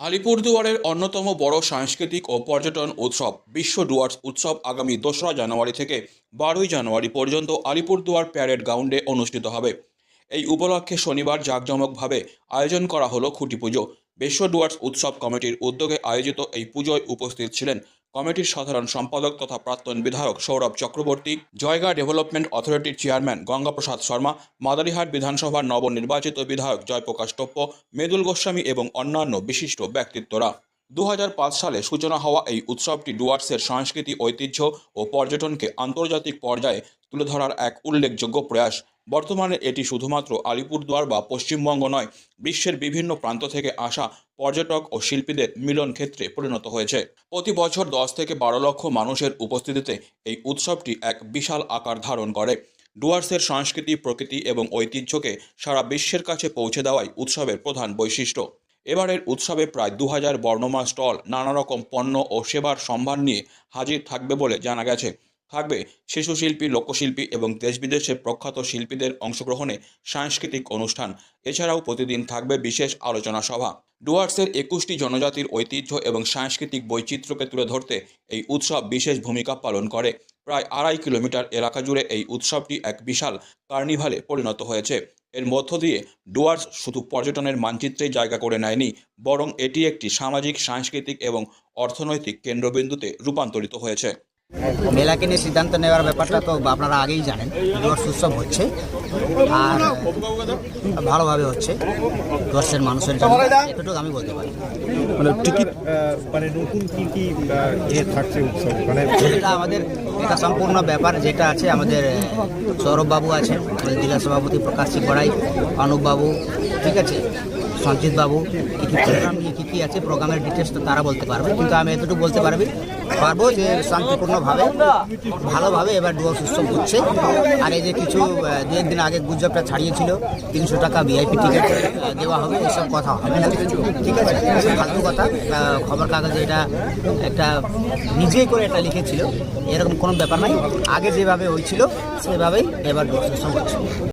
আলিপুরদুয়ারের অন্যতম বড় সাংস্কৃতিক ও পর্যটন উৎসব, বিশ্ব ডুয়ার্স উৎসব আগামী দোসরা জানুয়ারি থেকে বারোই জানুয়ারি পর্যন্ত আলিপুরদুয়ার প্যারেড গ্রাউন্ডে অনুষ্ঠিত হবে। এই উপলক্ষে শনিবার জাঁকজমকভাবে আয়োজন করা হলো খুঁটি পুজো। বিশ্ব ডুয়ার্স উৎসব কমিটির উদ্যোগে আয়োজিত এই পুজোয় উপস্থিত ছিলেন কমিটির সাধারণ সম্পাদক তথা প্রাক্তন বিধায়ক সৌরভ চক্রবর্তী, জয়গা ডেভেলপমেন্ট অথরিটির চেয়ারম্যান গঙ্গাপ্রসাদ শর্মা, মাদারিহাট বিধানসভার নবনির্বাচিত বিধায়ক জয়প্রকাশ টপ্প, মেদুল গোস্বামী এবং অন্যান্য বিশিষ্ট ব্যক্তিত্বরা। দু হাজার পাঁচ সালে সূচনা হওয়া এই উৎসবটি ডুয়ার্সের সংস্কৃতি ঐতিহ্য ও পর্যটনকে আন্তর্জাতিক পর্যায়ে তুলে ধরার এক উল্লেখযোগ্য প্রয়াস। বর্তমানে এটি শুধুমাত্র আলিপুরদুয়ার বা পশ্চিমবঙ্গ নয়, বিশ্বের বিভিন্ন প্রান্ত থেকে আসা পর্যটক ও শিল্পীদের মিলন ক্ষেত্রে পরিণত হয়েছে। প্রতি বছর দশ থেকে বারো লক্ষ মানুষের উপস্থিতিতে এই উৎসবটি এক বিশাল আকার ধারণ করে। ডুয়ার্সের সংস্কৃতি প্রকৃতি এবং ঐতিহ্যকে সারা বিশ্বের কাছে পৌঁছে দেওয়াই উৎসবের প্রধান বৈশিষ্ট্য। এবারের উৎসবে প্রায় দু হাজার বর্ণমা স্টল, নানা রকম পণ্য ও সেবার সম্ভার নিয়ে হাজির থাকবে বলে জানা গেছে। থাকবে। শিশু শিল্পী, লোকশিল্পী এবং দেশ বিদেশের প্রখ্যাত শিল্পীদের অংশগ্রহণে সাংস্কৃতিক অনুষ্ঠান। এছাড়াও প্রতিদিন থাকবে বিশেষ আলোচনা সভা। ডুয়ার্সের একুশটি জনজাতির ঐতিহ্য এবং সাংস্কৃতিক বৈচিত্র্যকে তুলে ধরতে এই উৎসব বিশেষ ভূমিকা পালন করে। প্রায় আড়াই কিলোমিটার এলাকা জুড়ে এই উৎসবটি এক বিশাল কার্নিভালে পরিণত হয়েছে। এর মধ্য দিয়ে ডুয়ার্স শুধু পর্যটনের মানচিত্রেই জায়গা করে নেয়নি, বরং এটি একটি সামাজিক, সাংস্কৃতিক এবং অর্থনৈতিক কেন্দ্রবিন্দুতে রূপান্তরিত হয়েছে। মেলাকে নিয়ে সিদ্ধান্ত নেওয়ার ব্যাপারটা তো আপনারা আগেই জানেন। ডুয়ার্স উৎসব হচ্ছে আর ভালোভাবে হচ্ছে ডুয়ার্সের মানুষের জন্য। এতটুকু আমি বলতে পারি। মানে টিকিট মানে নতুন কি কি ইয়ে থাকছে উৎসব? মানে এটা আমাদের এটা সম্পূর্ণ ব্যাপার যেটা আছে। আমাদের সৌরভবাবু আমাদের জেলা সভাপতি প্রকাশ সিং গড়াই অনুপ বাবু ঠিক আছে? সঞ্জিত বাবু, কী কী প্রোগ্রাম নিয়ে কী কী আছে প্রোগ্রামের ডিটেলস তো তারা বলতে পারবে। কিন্তু আমি এতটুকু বলতে পারবি, পারব যে শান্তিপূর্ণভাবে, ভালোভাবে এবার ডুয়ার্স উৎসব হচ্ছে। আর এই যে কিছু দু একদিন আগে গুজবটা ছাড়িয়েছিল, তিনশো টাকা ভিআইপি টিকিট দেওয়া হবে, এসব কথা হবে না। ঠিক আছে ফালতু কথা খবর কাগজে এটা একটা নিজেই করে এটা লিখেছিল। এরকম কোনো ব্যাপার নাই। আগে যেভাবে হয়েছিল, সেভাবেই এবার ডুয়ার্স উৎসব হচ্ছে।